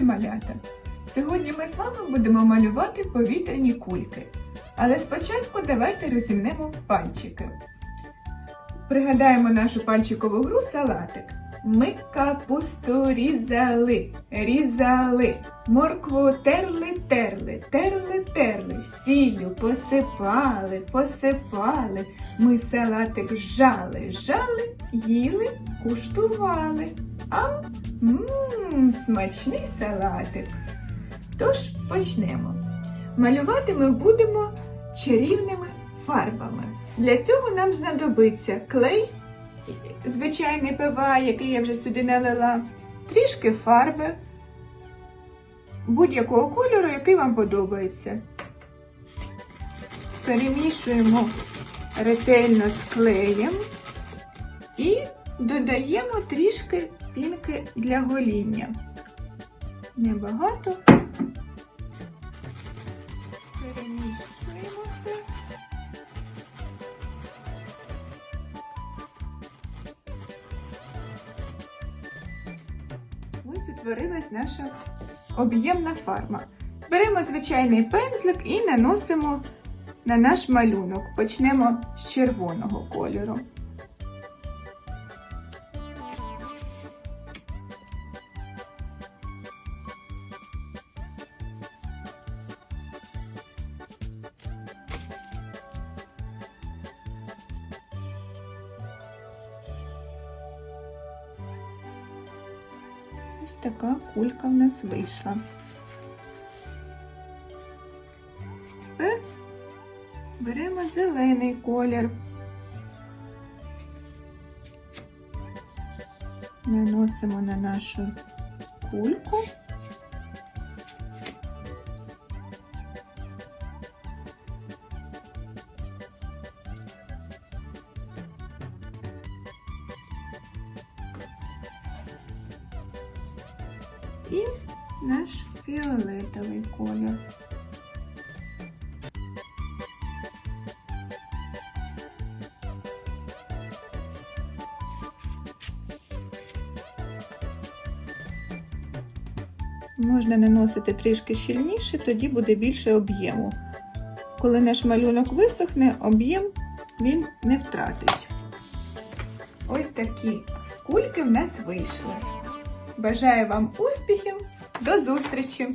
малята! Сьогодні ми з вами будемо малювати повітряні кульки. Але спочатку давайте розімнемо пальчики. Пригадаємо нашу пальчикову гру салатик. Ми капусту різали, різали, моркву терли, терли, терли, терли, сіллю посипали, посипали. Ми салатик жали, жали, їли, куштували. А Ммм, смачний салатик. Тож почнемо. Малювати ми будемо чарівними фарбами. Для цього нам знадобиться клей, звичайний ПВА, який я вже сюди налила, трішки фарби будь-якого кольору, який вам подобається. Перемішуємо ретельно з клеєм і додаємо трішки пінки для гоління. Небагато. Перемішуємо все. Ось утворилась наша об'ємна фарма. Беремо звичайний пензлик і наносимо на наш малюнок. Почнемо з червоного кольору. Така кулька в нас вийшла. Тепер беремо зелений колір. Наносимо на нашу кульку. І наш фіолетовий колір. Можна наносити трішки щільніше, тоді буде більше об'єму. Коли наш малюнок висохне, об'єм він не втратить. Ось такі кульки в нас вийшли. Бажаю вам успіхів! До зустрічі!